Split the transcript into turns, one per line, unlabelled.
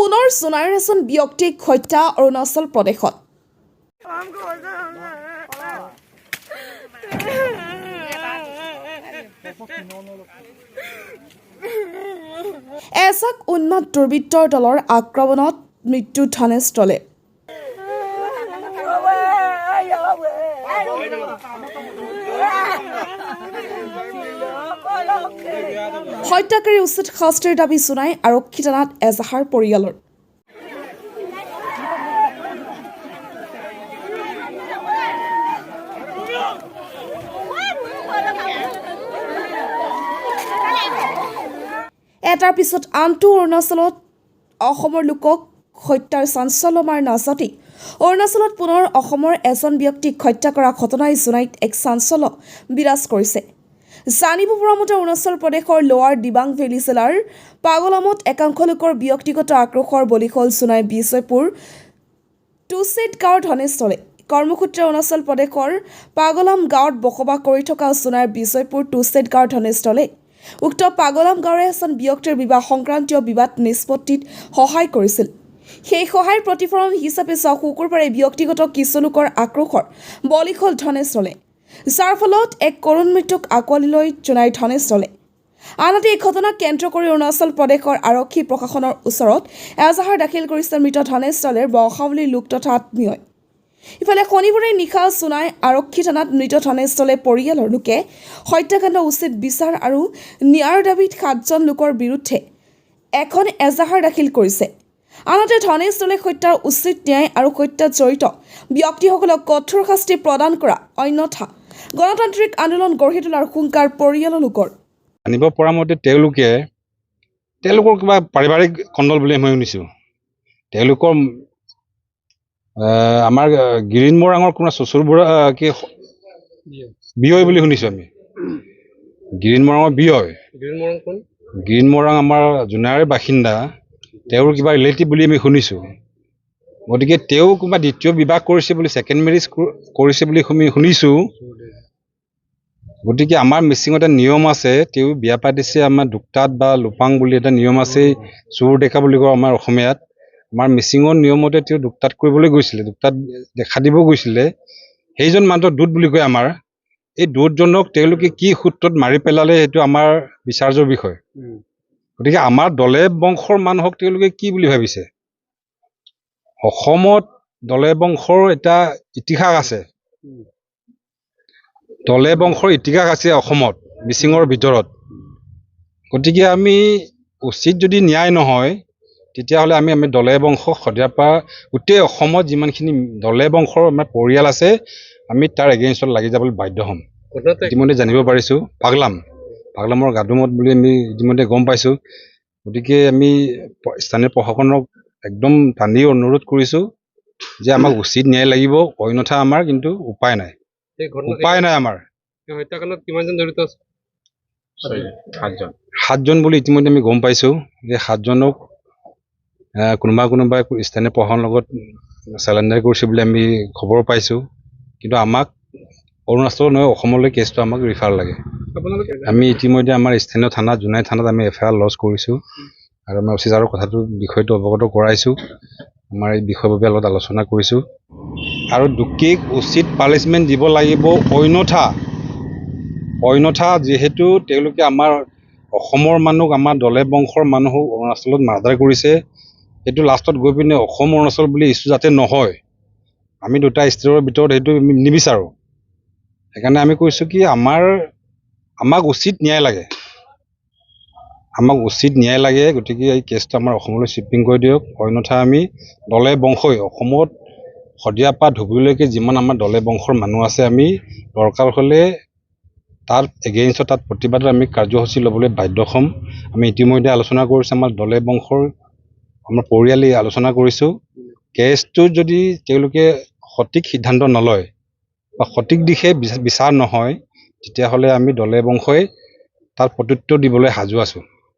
পুনৰ সোণাৰীৰ এজন ব্যক্তিক হত্যা অৰুণাচল প্ৰদেশত এজাক উন্মাদ দুৰ্বৃত্তৰ দলৰ আক্ৰমণত মৃত্যু ধনেষ্টলে হত্যাকাৰী উচিত শাস্তিৰ দাবী জনাই আৰক্ষী থানাত এজাহাৰ পৰিয়ালৰ। এটাৰ পিছত আনটো অৰুণাচলত অসমৰ লোকক হত্যাৰ চাঞ্চল্যমাৰ নাজাতি। অৰুণাচলত পুনৰ অসমৰ এজন ব্যক্তিক হত্যা কৰা ঘটনাই জোনাইত এক চাঞ্চল্য বিৰাজ কৰিছে। জানিব পৰা মতে অৰুণাচল প্ৰদেশৰ লোৱাৰ দিবাং ভেলী জিলাৰ পাগলামত একাংশ লোকৰ ব্যক্তিগত আক্ৰোশৰ বলি হ'ল জোনাই বিজয়পুৰ টুছেট গাঁৱৰ ধনেস্থলে কৰ্মসূত্ৰে অৰুণাচল প্ৰদেশৰ পাগলাম গাঁৱত বসবাস কৰি থকা সোণাৰ বিজয়পুৰ টুছেট গাঁৱৰ ধনেস্থলে উক্ত পাগলাম গাঁৱৰে এজন ব্যক্তিৰ বিবাহ সংক্ৰান্তীয় বিবাদ নিষ্পত্তিত সহায় কৰিছিল। সেই সহায়ৰ প্ৰতিফলন হিচাপে চাওঁ শুকুৰবাৰে ব্যক্তিগত কিছু লোকৰ আক্ৰোশৰ বলি হ'ল ধনেস্থলে যাৰ ফলত এক কৰুণ মৃত্যুক আঁকোৱালি লৈ জোনাই ধনেস্থলে আনহাতে এই ঘটনাক কেন্দ্ৰ কৰি অৰুণাচল প্ৰদেশৰ আৰক্ষী প্ৰশাসনৰ ওচৰত এজাহাৰ দাখিল কৰিছে মৃত ধনেস্থলীৰ বংশাৱলীৰ লোক তথা আত্মীয়ই। ইফালে শনিবাৰে নিশা সোনাই আৰক্ষী থানাত মৃত ধনেস্থলে পৰিয়ালৰ লোকে হত্যাকাণ্ড উচিত বিচাৰ আৰু ন্যায়ৰ দাবীত সাতজন লোকৰ বিৰুদ্ধে এখন এজাহাৰ দাখিল কৰিছে। আনহাতে ধনেস্থলে হত্যাৰ উচিত ন্যায় আৰু হত্যাত জড়িত ব্যক্তিসকলক কঠোৰ শাস্তি প্ৰদান কৰা অন্যথা গণতান্ত্ৰিক আন্দোলন গঢ়ি তোলাৰ হুংকাৰ পৰিয়ালৰ লোকৰ।
জানিব পৰা মতে তেওঁলোকে তেওঁলোকৰ কিবা পাৰিবাৰিক কণ্ডল বুলি মই শুনিছোঁ। তেওঁলোকৰ আমাৰ গিৰিণ মৰাঙৰ কোনো চচুৰ বুঢ়া কি বিয়য় বুলি শুনিছোঁ আমি। গিৰিণ মৰাঙৰ বিয়য় গিৰিণ মৰাং আমাৰ জোনাইৰ বাসিন্দা। তেওঁৰ কিবা ৰিলেটিভ বুলি আমি শুনিছোঁ। গতিকে তেওঁ কিবা দ্বিতীয় বিবাহ কৰিছে বুলি ছেকেণ্ড মেৰেজ কৰিছে বুলি শুনি শুনিছোঁ। গতিকে আমাৰ মিচিঙত এটা নিয়ম আছে তেওঁ বিয়া পাতিছে আমাৰ দুকতাত বা লোপাং বুলি এটা নিয়ম আছে চোৰ দেখা বুলি কওঁ আমাৰ অসমীয়াত। আমাৰ মিচিঙৰ নিয়মতে তেওঁ দুকতাত কৰিবলৈ গৈছিলে দুকতাত দেখা দিব গৈছিলে। সেইজন মানুহক দূত বুলি কয় আমাৰ। এই দূতজনক তেওঁলোকে কি সূত্ৰত মাৰি পেলালে সেইটো আমাৰ বিচাৰ্যৰ বিষয়। গতিকে আমাৰ দলে বংশৰ মানুহক তেওঁলোকে কি বুলি ভাবিছে? অসমত দলে বংশৰ এটা ইতিহাস আছে। দলে বংশৰ ইতিহাস আছে অসমত মিচিঙৰ ভিতৰত। গতিকে আমি উচিত যদি ন্যায় নহয় তেতিয়াহ'লে আমি আমি দলে বংশ সদিয়াৰ পৰা গোটেই অসমত যিমানখিনি দলে বংশৰ আমাৰ পৰিয়াল আছে আমি তাৰ এগেইনষ্টত লাগি যাবলৈ বাধ্য হ'ম। ইতিমধ্যে জানিব পাৰিছোঁ পাগলাম। পাগলামৰ গাদুমত বুলি আমি ইতিমধ্যে গম পাইছোঁ। গতিকে আমি স্থানীয় প্ৰশাসনক একদম টানি অনুৰোধ কৰিছোঁ যে আমাক উচিত ন্যায় লাগিব অন্যথা আমাৰ কিন্তু উপায় নাই। উপায় নাই আমাৰ।
হত্যাকাণ্ডত কিমানজন জড়িত আছে?
সাতজন। সাতজন বুলি ইতিমধ্যে আমি গম পাইছোঁ যে সাতজনক কোনোবা কোনোবাই স্থানীয় প্ৰশাসনৰ লগত চেলেণ্ডাৰ কৰিছে বুলি আমি খবৰ পাইছোঁ। কিন্তু আমাক অৰুণাচল নহয় অসমলৈ কেছটো আমাক ৰিফাৰ লাগে। আমি ইতিমধ্যে আমাৰ স্থানীয় থানাত জোনাই থানাত আমি এফ আই আৰ লজ কৰিছোঁ। আৰু আমি অফিচাৰৰ কথাটো বিষয়টো অৱগত কৰাইছোঁ। আমাৰ এই বিষয়ৰ লগত আলোচনা কৰিছোঁ। আৰু দোষীক উচিত পানিছমেণ্ট দিব লাগিব অন্যথা। অন্যথা যিহেতু তেওঁলোকে আমাৰ অসমৰ মানুহ আমাৰ দলে বংশৰ মানুহক অৰুণাচলত মাৰ্ডাৰ কৰিছে। সেইটো লাষ্টত গৈ পিনে অসম অৰুণাচল বুলি ইছ্যু যাতে নহয়। আমি দুটা ষ্টেটৰ ভিতৰত সেইটো নিবিচাৰোঁ। সেইকাৰণে আমি কৈছোঁ কি আমাৰ আমাক উচিত ন্যায় লাগে। আমাক উচিত ন্যায় লাগে গতিকে এই কেছটো আমাৰ অসমলৈ শ্বিফটিং কৰি দিয়ক। অন্যথা আমি দলে বংশই অসমত শদিয়াৰ পৰা ধুবুৰীলৈকে যিমান আমাৰ দলে বংশৰ মানুহ আছে আমি দৰকাৰ হ'লে তাত এগেইনষ্টত তাত প্ৰতিবাদত আমি কাৰ্যসূচী ল'বলৈ বাধ্য হ'ম। আমি ইতিমধ্যে আলোচনা কৰিছোঁ আমাৰ দলে বংশৰ আমাৰ পৰিয়ালে আলোচনা কৰিছোঁ। কেছটো যদি তেওঁলোকে সঠিক সিদ্ধান্ত নলয় বা সঠিক দিশে বিচা- বিচাৰ নহয় তেতিয়াহ'লে আমি দলে বংশই তাত প্ৰত্যুত্তৰ দিবলৈ সাজু আছোঁ।